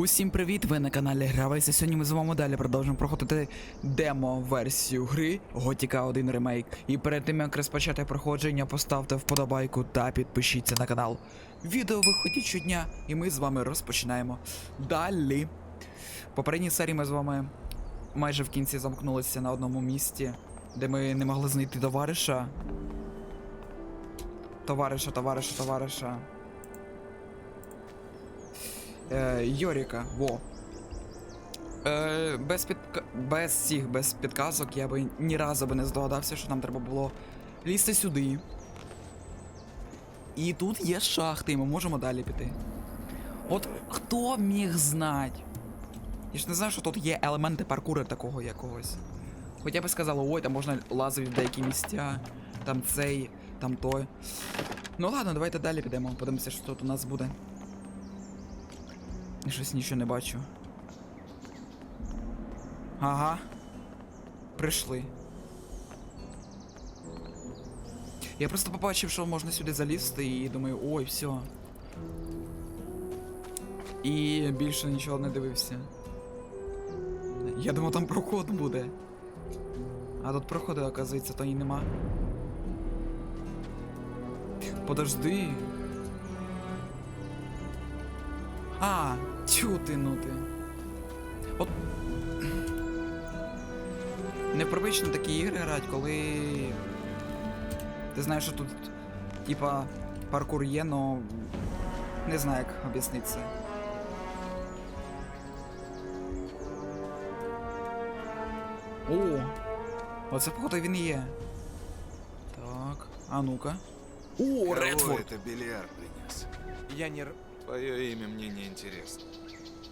Усім привіт! Ви на каналі Гравайся. Сьогодні ми з вами далі продовжуємо проходити демо-версію гри Готіка 1 ремейк. І перед тим як розпочати проходження, поставте вподобайку та підпишіться на канал. Відео виходить щодня, і ми з вами розпочинаємо. Далі. Попередній серії ми з вами майже в кінці замкнулися на одному місці, де ми не могли знайти товариша. Товариша, товариша, товариша. Е, Йоріка, во. Е, без, підка... без цих без підказок я би ні разу би не здогадався, що нам треба було лізти сюди. І тут є шахти, і ми можемо далі піти. От хто міг знати? Я ж не знаю, що тут є елементи паркуру такого якогось. Хоча б сказали, ой, там можна лазити в деякі місця, там цей, там той. Ну ладно, давайте далі підемо, подивимося, що тут у нас буде. Я щось нічого не бачу. Ага. Прийшли. Я просто побачив, що можна сюди залізти і думаю, ой, все. І більше нічого не дивився. Я думав, там проход буде. А тут проходу, оказується, то і нема. Подожди. А, тю ти, ну ти. От. Непривично такі ігри грати, коли. Ти знаєш, що тут, типа, паркур є, но. Не знаю, як об'яснити це. О! Оце походу він і є. Так, а ну-ка. О, Редфорд! это бильярд принес? Я не... р- Твое имя мне не интересно.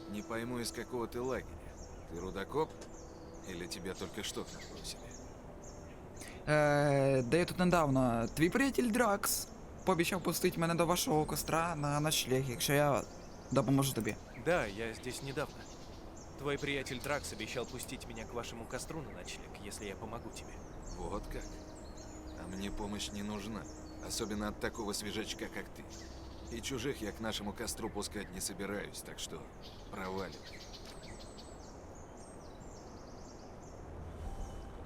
Не пойму, из какого ты лагеря. Ты рудокоп? Или тебя только что к нам бросили? Е, де я тут недавно? Твій приятель Дракс пообіцяв пустити мене до вашого костра на ночлег, якщо я допоможу тобі. Да, я здесь недавно. Твой приятель Дракс обещал пустить меня к вашему костру на ночлег, если я помогу тебе. Вот как? А мне помощь не нужна. Особенно от такого свежачка, как ты. И чужих я к нашему костру пускать не собираюсь, так что проваливай.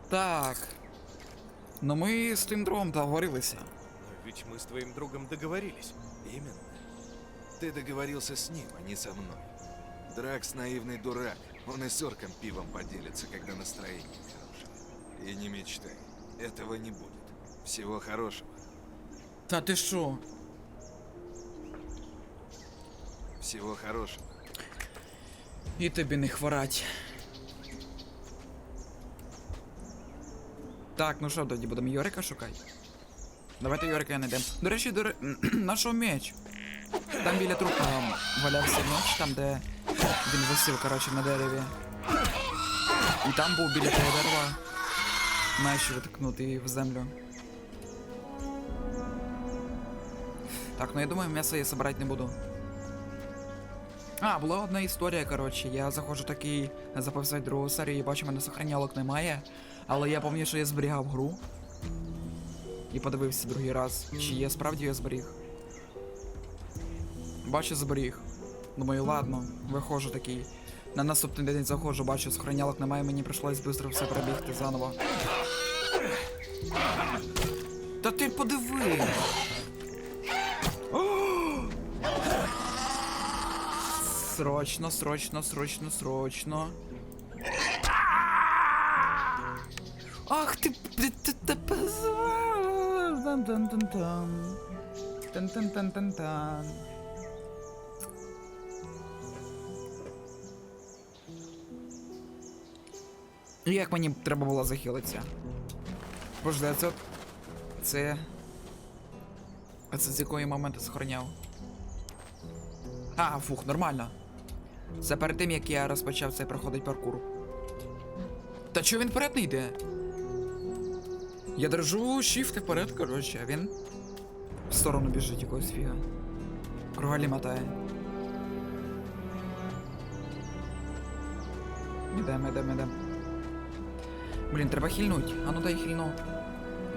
Так. Ми з тим другом договорилися. Но ведь мы с твоим другом договорились. Именно. Ты договорился с ним, а не со мной. Дракс наивный дурак. Он и с орком пивом поделится, когда настроение хорошее. И не мечтай. Этого не будет. Всего хорошего. Та ти що? Всего хорошего. І тобі не хворать. Так, ну що тоді будемо Йорика шукати? Давайте Йорика знайдемо. До речі, до ре... нашого меч. Там біля трупа валявся меч, там де він висів, коротше, на дереві. І там був біля того дерева. Меч виткнутий в землю. Так, ну я думаю, м'ясо я собирати не буду. А, була одна історія, коротше. Я заходжу такий записати другу серію і бачу, мене сохранялок немає. Але я пам'ятаю, що я зберігав гру. І подивився другий раз, чи я справді я зберіг. Бачу, зберіг. Думаю, ладно, виходжу такий. На наступний день заходжу, бачу, сохранялок немає, мені прийшлось швидко все перебігти заново. Та ти подиви! Срочно, срочно, срочно, срочно. Ах ти Тан-тан-тан-тан. Тан-тан-тан-тан-тан. Як мені треба було захилитися? Боже, це. Це. А це з якої моменту сохраняв? А, фух, нормально. Це перед тим, як я розпочав цей проходить паркур. Та чого він вперед не йде? Я держу shift вперед, коротше, а він в сторону біжить якогось фіга. Кругалі мотає. Ідем, ідем, ідем. Блін, треба хильнуть. А ну дай хильну.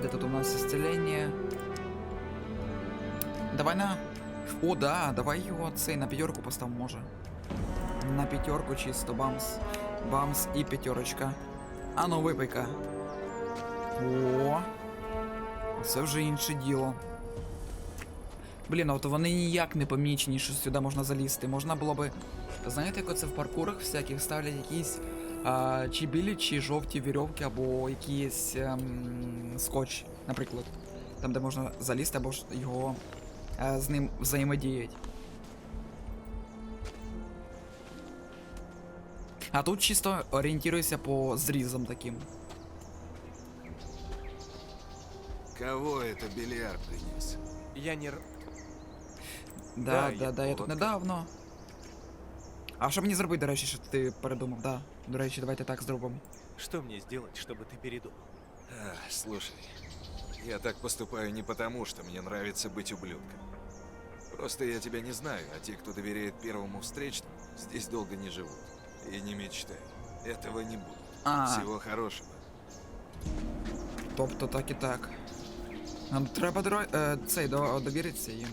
Де тут у нас исцелення? Давай на. О, да, давай його цей на п'ятерку поставимо, може. На п'ятерку чисто бамс. Бамс і п'ятерочка. А ну випийка. О. Це вже інше діло. Блін, а от вони ніяк не помічені, що сюди можна залізти. Можна було би. Знаєте, як оце в паркурах всяких ставлять якісь а, чи білі, чи жовті вірьовки, або якийсь ем, скотч, наприклад. Там, де можна залізти, або ж його е, з ним взаємодіяти. А тут чисто орієнтируйся по зрізам таким. Кого это бильярд принес? Я не... р- Да, Да, да, є да, я тут поводка. недавно. А що мені зробити, до речі, що ти передумав? Да. До речі, давайте так зробимо. Что мне сделать, чтобы ты передумал? А, слушай, я так поступаю не потому, что мне нравится быть ублюдком. Просто я тебя не знаю, а те, кто доверяет первому встречному, здесь долго не живут. И не мечтай, этого не будет. А, Всего хорошего. тобто так і так. Нам треба доро... е, цей до... довіритися їм.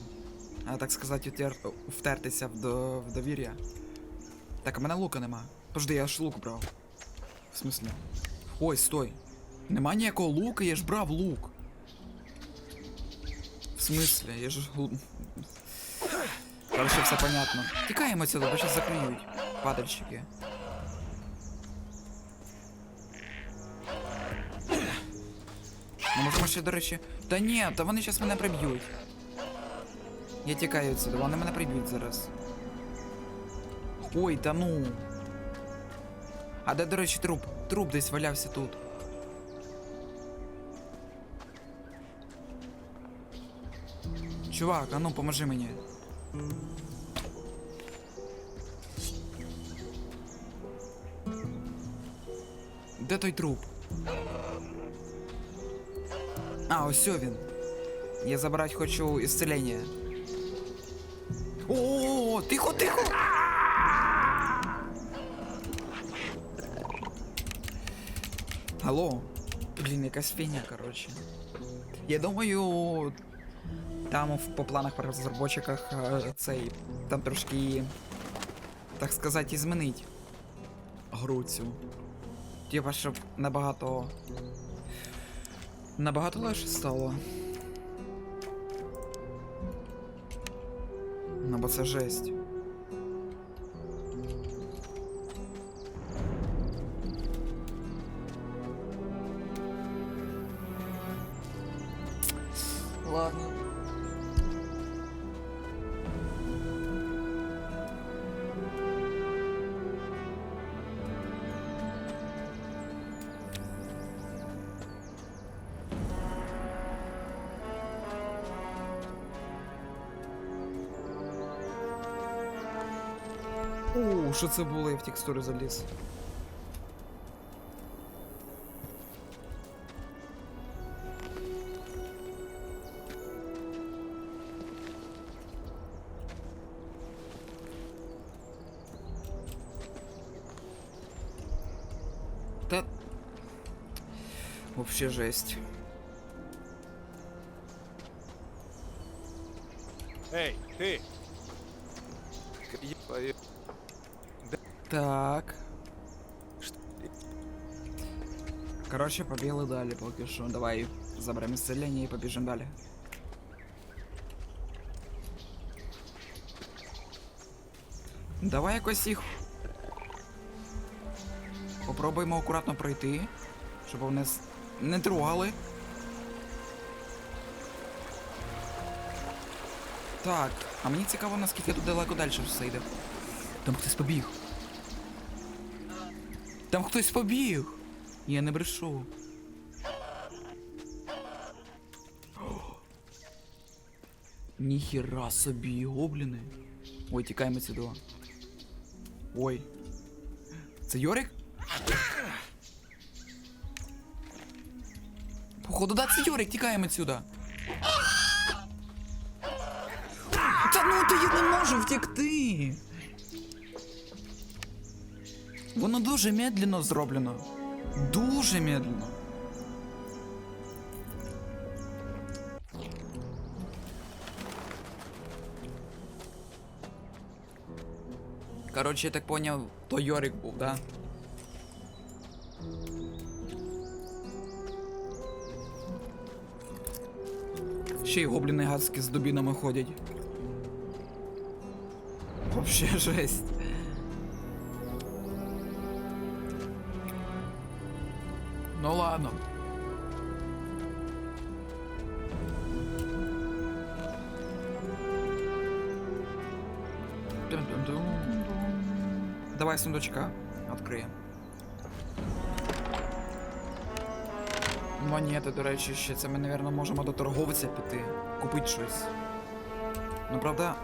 А, так сказати, утер... втертися в, до... в довір'я. Так, а мене лука нема. Пожди, я ж лук брав. В смислі? Ой, стой. Нема ніякого лука, я ж брав лук. В смислі, я ж. Короче, все понятно. Тікаємо сюди, бо зараз закриють. Падальщики. Ще, до речі. Та ні, та вони зараз мене приб'ють. Я тікаю відсюди, вони мене приб'ють зараз. Ой, та ну. А де, до речі, труп? Труп десь валявся тут. Чувак, а ну поможи мені. Де той труп? А, ось він. Я забрати хочу исцеление. О, тихо, тихо! Алло. Блін, якась фігня, коротше. Я думаю, там по планах по розробочиках е, цей там трошки, так сказати, змінить гру цю. Типа, щоб набагато. Набагато легше стало. Ну, бо це жесть. Ладно. О, що це було, я в текстуру заліз. Та... Вообще жесть. Эй, ты! Пое- Так. Короче, побігли далі поки що. Давай заберемо исцеление і побіжимо далі. Давай якось їх. Попробуємо акуратно пройти, щоб вони не трогали. Так, а мені цікаво, наскільки тут далеко далі все йде. Там хтось побіг. Там хтось побіг. Я не брешу. Ніхіра собі, гобліни. Ой, тікаємо сюди. Ой. Це Йорик? Походу, да, це Йорик, тікаємо сюди. Та ну то я не можу втекти. Воно дуже медленно зроблено. Дуже медленно. Коротше, я так поняв, то Йорик був, да? Ще й гобліни гадські з дубінами ходять. Вообще жесть. Ну ладно. Давай сундучка відкриємо. Монети, до речі, ще це ми, мабуть, можемо до торговця піти, купити щось. Ну, правда.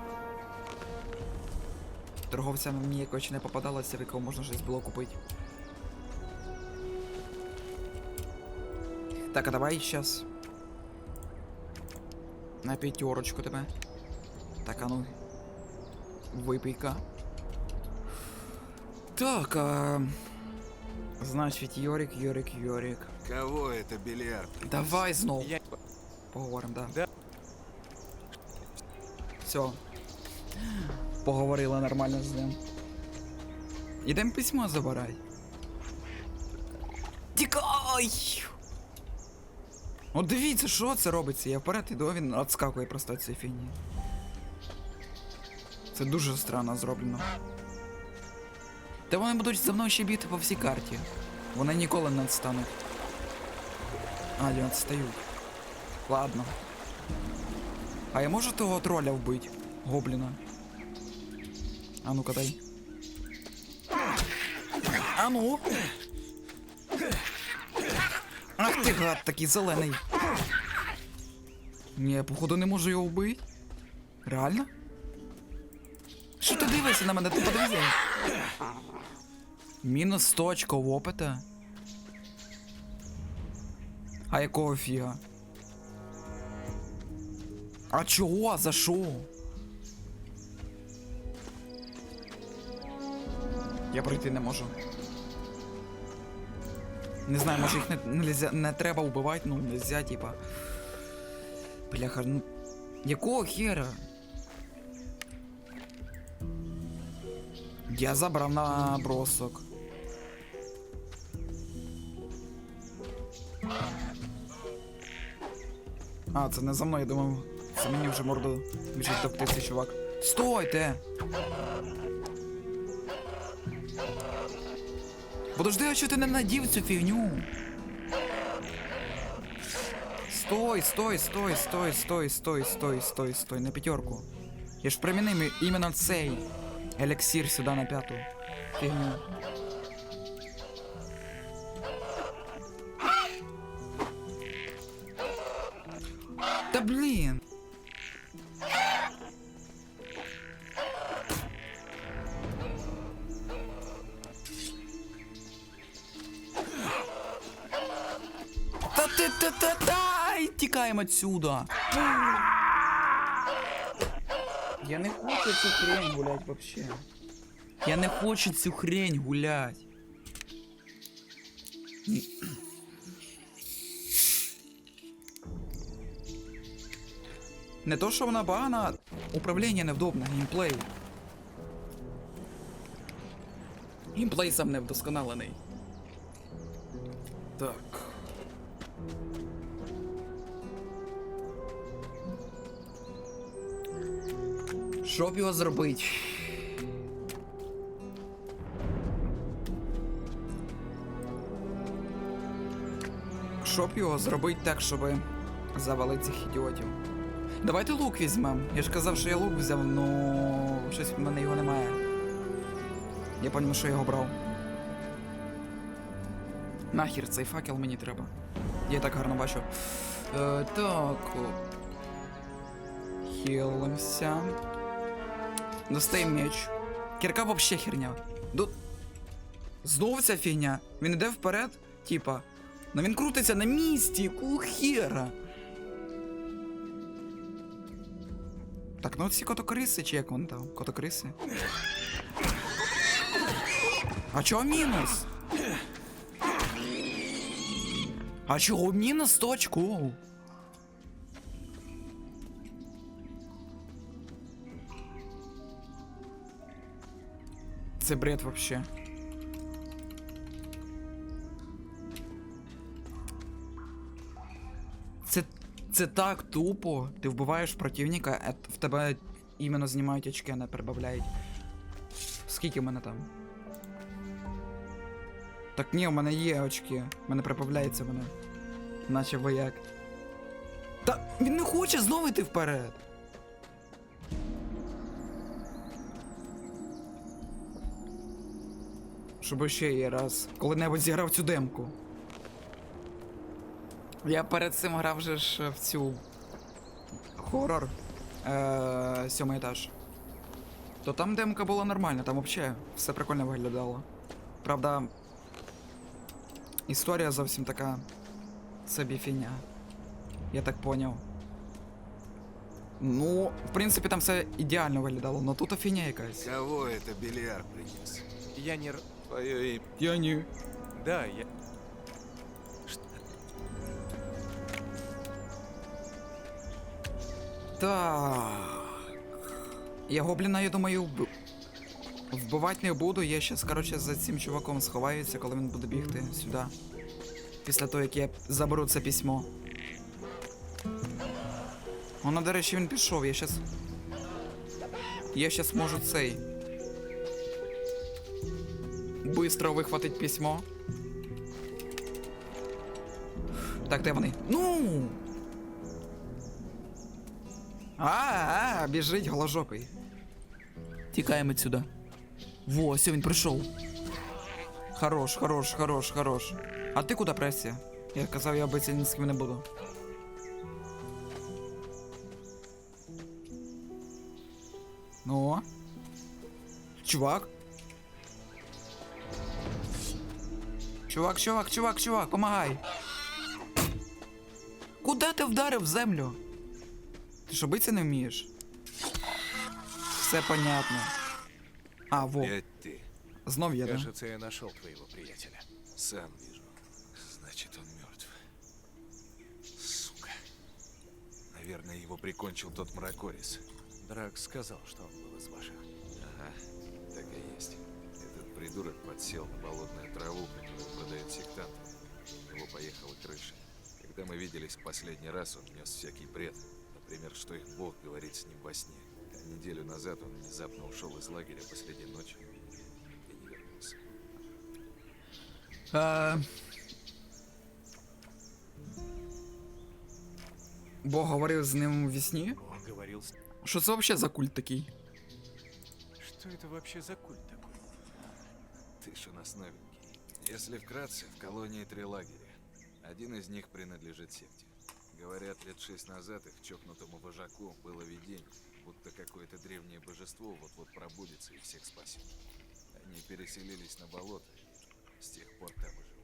Торговця мені якось не попадалося, в якого можна щось було купити. Так, а давай сейчас. На пятерочку тебе. Так, а ну. Випийка. Так, а... Значить, Йорик, Йорик, Йорик. Кого это бильярд? Давай знов. Я... Поговоримо, да. Да. Все. Поговорила нормально з ним. Ідем письмо забирай. Тікай! От дивіться, що це робиться. Я вперед іду, він відскакує просто від цієї фігні. Це дуже странно зроблено. Та вони будуть за мною ще бігти по всій карті. Вони ніколи не відстануть. А, не відстають. Ладно. А я можу того троля вбити? Гобліна. А ну-ка дай. А ну. Ах ти гад такий зелений. Ні, я походу не можу його вбити. Реально? Що ти дивишся на мене? Ти подивися. Мінус 100 очков опита. А якого фіга? А чого? За що? Я пройти не можу. Не знаю, може їх не, нельзя, не треба вбивати, ну нельзя, типа. Бляха, ну. Якого хера? Я забрав на бросок. А, це не за мною, я думав. Це мені вже морду біжить топтиться, чувак. Стойте! Подожди, а що ти не надів цю фігню? Стой, стой, стой, стой, стой, стой, стой, стой, стой, на пятерку. Я ж примінив іменно цей елексір сюди на п'яту. Фігню. Отсюда. Я не хочу цю хрень гулять вообще. Я не хочу цю хрень гулять. Не то, що вона багана, управління невдобне, геймплей. Геймплей сам не вдосконалений. Так. Що б його зробити? Щоб його зробити так, щоб завалити цих ідіотів. Давайте лук візьмем. Я ж казав, що я лук взяв, ну щось в мене його немає. Я пам'ятаю, що я його брав. Нахер цей факел мені треба. Я так гарно бачу. Е, так. Хілимся. Достаємо меч. Кірка вообще херня. До... Знову ця фігня. Він іде вперед, типа. Ну він крутиться на місці, хера. Так, ну ці котокриси, чи як вони там? Котокриси. А чого мінус? А чого мінус 100 Це бред вообще. Це, це так тупо. Ти вбиваєш противника, а в тебе іменно знімають очки, а не прибавляють. Скільки в мене там? Так ні, у мене є очки. У мене прибавляється вони. Наче вояк. Та він не хоче знову йти вперед. Щоб ще є раз коли-небудь зіграв цю демку. Я перед цим грав же ж в цю хорор е- сьомий етаж. То там демка була нормальна, там взагалі все прикольно виглядало. Правда, історія зовсім така собі фігня. Я так поняв. Ну, в принципі, там все ідеально виглядало, но тут фігня якась. Кого это Белиар принес? Я не... р- Твое имя. Я ні. Да, я... Так. Я гобліна, я думаю, вб... вбивати не буду. Я щас, короче, за цим чуваком сховаюся, коли він буде бігти сюди. Після того, як я заберу це письмо. Воно, до речі, він пішов, я щас. Я щас можу цей. Быстро вихватить письмо. Так, де? Ну! А, а, біжить голожопий. Тікаємо відсюди. Во, все, він прийшов. Хорош, хорош, хорош, хорош. А ти куди пресся? Я казав, я битися ні з ким не буду. Ну. Чувак. Чувак, чувак, чувак, чувак, помагай. Куда ти вдарив в землю? Ти що битися не вмієш? Все понятно. А, во, Опять ты. знов я, да? Кажется, я нашел твоего приятеля. Сам вижу. Значит, он мертв. Сука. Наверное, его прикончил тот мракорис. Драк сказал, что он был из ваших. Ага, так и есть. Этот придурок подсел на болотную траву, которую продают сектанты. У него поехала крыша. Когда мы виделись в последний раз, он нес всякий бред. Например, что их бог говорит с ним во сне. А неделю назад он внезапно ушел из лагеря последней ночью и не вернулся. Е... Бог говорив з ним у вісні? Он говорил... с- Що це взагалі за культ такий? Что это вообще за культ такой? Ты ж у нас новенький. Если вкратце, в колонии три лагеря. Один из них принадлежит секте. Говорят, лет шесть назад их чокнутому вожаку было видение, будто какое-то древнее божество вот-вот пробудится и всех спасет. Они переселились на болото, с тех пор там и живут.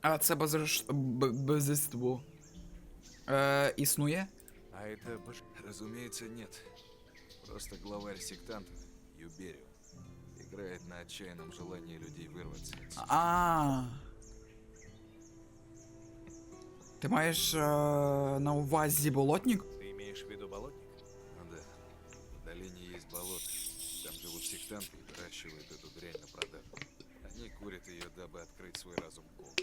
А це базиш... б- божество. Е, існує? А это бож... Разумеется, нет. Просто главарь сектантов, Юберио, играет на отчаянном желании людей вырваться отсюда. А. Ти маєш е, на увазі болотник? Ты имеешь в виду болотник? Ну да. В долине есть болото. Там живут сектанты и выращивают эту дрянь на продажу. Они курят ее, дабы открыть свой разум Богу.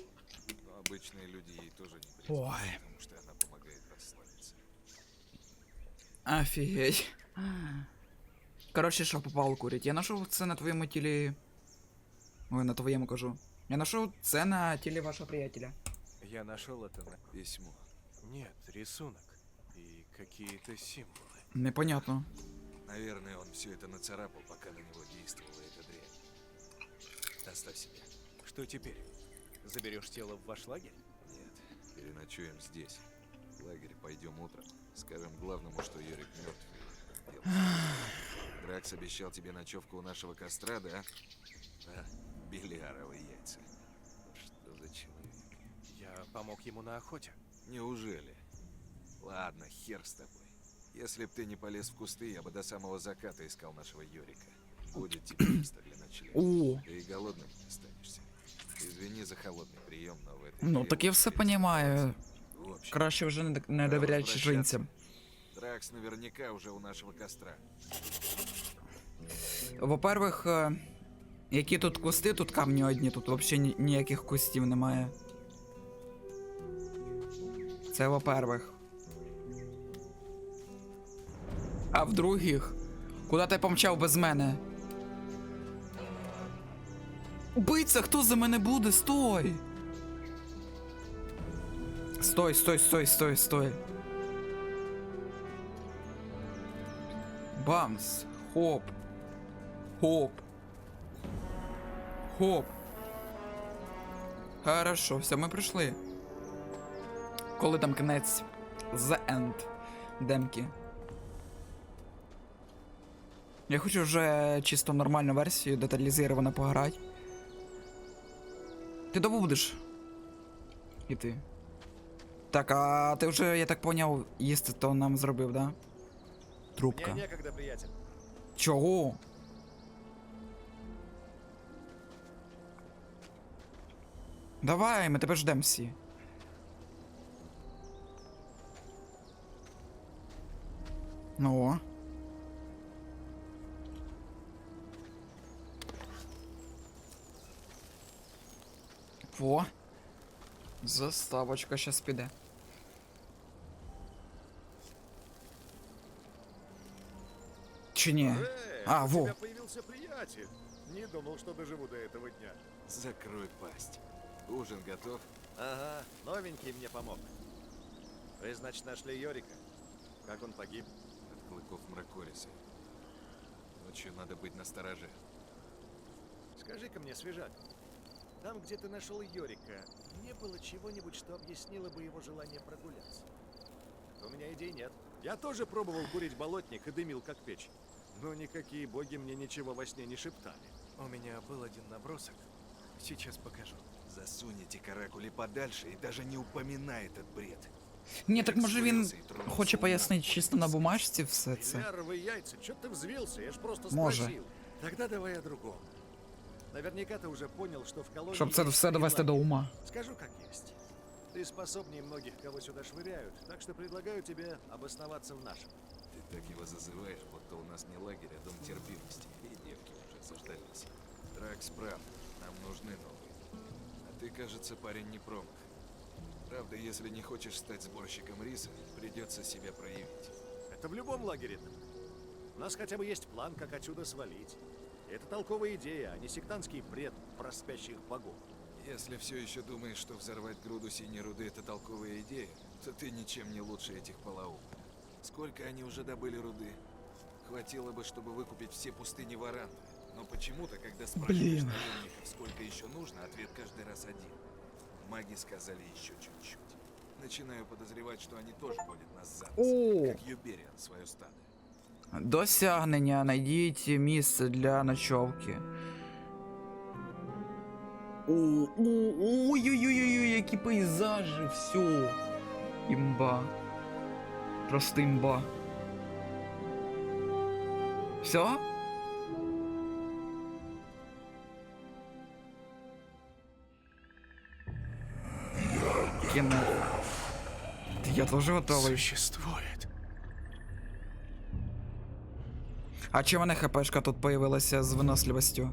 Но обычные люди ей тоже не брезгуют, Ой. потому что она помогает расслабиться. Офігеть. Коротше, що попало курить? Я знайшов це на твоєму тілі. Ой, на твоєму кажу. Я знайшов це на тілі вашого приятеля. Я нашел это на... Письмо. Нет, рисунок. И какие-то символы. Непонятно. Наверное, он все это нацарапал, пока на него действовала эта дрянь. Оставь себе. Что теперь? Заберешь тело в ваш лагерь? Нет, переночуем здесь. В лагерь пойдем утром. Скажем главному, что Юрик мертв. сделано. Дракс обещал тебе ночевку у нашего костра, да? Да, бильяровые яйца. Что за человек? Я помог ему на охоте. Неужели? Ладно, хер с тобой. Если б ты не полез в кусты, я бы до самого заката искал нашего Юрика. Будет тебе место для ночлега. О, Ты и голодным не останешься. Извини за холодный прием, но в этой ну так я все общем, Краще вже не, не довіряти чужинцям. Дракс наверняка уже у нашего костра. Во-первых, е, які тут кусти, тут камні одні, тут взагалі ні- ніяких кустів немає. Це во-первых. А в-других, куди ти помчав без мене? Убийця, хто за мене буде? Стой! Стой, стой, стой, стой, стой. Бамс. Хоп. Хоп. Хоп. Хорошо, все, ми прийшли. Коли там кінець? The End. Демки. Я хочу вже чисто нормальну версію, деталізовано пограти. Ти довго будеш? Іти. Так, а ти вже, я так поняв, їсти то нам зробив, да? Трубка. Мне некогда, приятель. Чого? Давай, ми тебе ждем всі. Ну. Во. Заставочка щас піде. Чи ні? Эй, А, у во. тебя появился приятель. Не думал, что доживу до этого дня. Закрой пасть. Ужин готов? Ага, новенький мне помог. Вы, значит, нашли Йорика? Как он погиб? От клыков Мракориса. Ночью надо быть настороже. Скажи-ка мне, свежак, там, где ты нашел Йорика, не было чего-нибудь, что объяснило бы его желание прогуляться? У меня идей нет. Я тоже пробовал курить болотник и дымил как печь. Но никакие боги мне ничего во сне не шептали. У меня был один набросок. Сейчас покажу. Засунь эти каракули подальше и даже не упоминай этот бред. Ні, так може він Скривився і тронувся хоче у пояснити нас. чисто на бумажці все це. Ляровые яйца, чё ты взвился? Я ж просто Може. спросил. Тогда давай о другом. Наверняка ты уже понял, что в колонии... Щоб це есть все довести до лагерь. ума. Скажу как есть. Ты способнее многих, кого сюда швыряют, так что предлагаю тебе обосноваться в нашем. Так его зазываешь, будто у нас не лагерь, а дом терпимости. И девки уже заждались. Дракс прав, нам нужны новые. А ты, кажется, парень не промах. Правда, если не хочешь стать сборщиком риса, придется себя проявить. Это в любом лагере так. У нас хотя бы есть план, как отсюда свалить. Это толковая идея, а не сектантский бред про спящих богов. Если все еще думаешь, что взорвать груду синей руды это толковая идея, то ты ничем не лучше этих полоумных. Сколько они уже добыли руды? Хватило бы, чтобы выкупить все пустыни Варанты. Но почему-то, когда спрашиваешь Блин. наемников, сколько еще нужно, ответ каждый раз один. Маги сказали еще чуть-чуть. Начинаю подозревать, что они тоже водят нас за нос, О! как Юбериан свое стадо. Досягнення. Найдіть місце для ночовки. О, о, Ой-ой-ой, які пейзажі, все. Імба. Просто імба. Все? Кінець. Я теж готовий. Существует. А чи мене хпшка тут появилася з виносливістю?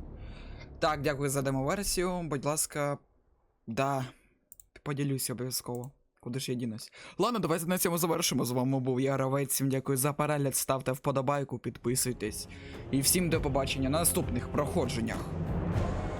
Так, дякую за демо-версію. Будь ласка, да. Поділюсь обов'язково. Куди ж я дінусь? Ладно, давайте на цьому завершимо. З вами був я Равець. Всім дякую за перегляд. Ставте вподобайку, підписуйтесь. І всім до побачення на наступних проходженнях.